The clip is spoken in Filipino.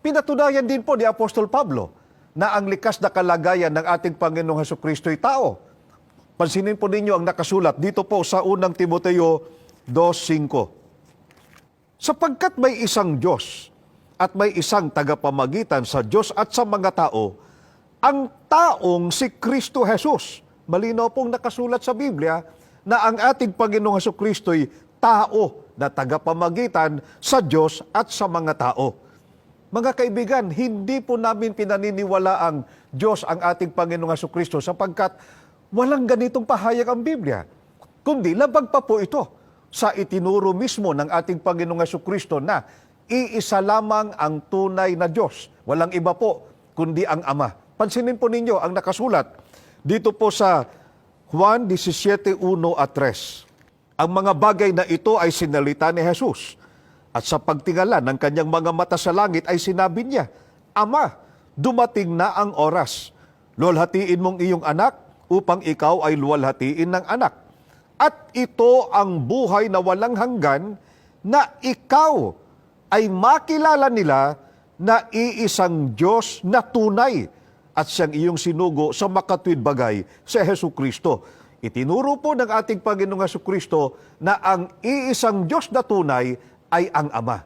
pinatunayan din po ni Apostol Pablo na ang likas na kalagayan ng ating Panginoong Heso Kristo'y tao. Pansinin po ninyo ang nakasulat dito po sa unang Timoteo 2.5. Sapagkat may isang Diyos at may isang tagapamagitan sa Diyos at sa mga tao, ang taong si Kristo Jesus. Malinaw pong nakasulat sa Biblia na ang ating Panginoong Heso Kristo'y tao na tagapamagitan sa Diyos at sa mga tao. Mga kaibigan, hindi po namin pinaniniwala ang Diyos ang ating Panginoong Heso Kristo sapagkat walang ganitong pahayag ang Biblia. Kundi labag pa po ito sa itinuro mismo ng ating Panginoong Heso Kristo na iisa lamang ang tunay na Diyos. Walang iba po kundi ang Ama. Pansinin po ninyo ang nakasulat dito po sa Juan 17.1 at 3. Ang mga bagay na ito ay sinalita ni Jesus. At sa pagtingala ng kanyang mga mata sa langit ay sinabi niya, Ama, dumating na ang oras. Lulhatiin mong iyong anak upang ikaw ay luwalhatiin ng anak. At ito ang buhay na walang hanggan na ikaw ay makilala nila na iisang Diyos na tunay at siyang iyong sinugo sa makatwid bagay sa Heso Kristo. Itinuro po ng ating Panginoong Heso Kristo na ang iisang Diyos na tunay ay ang Ama.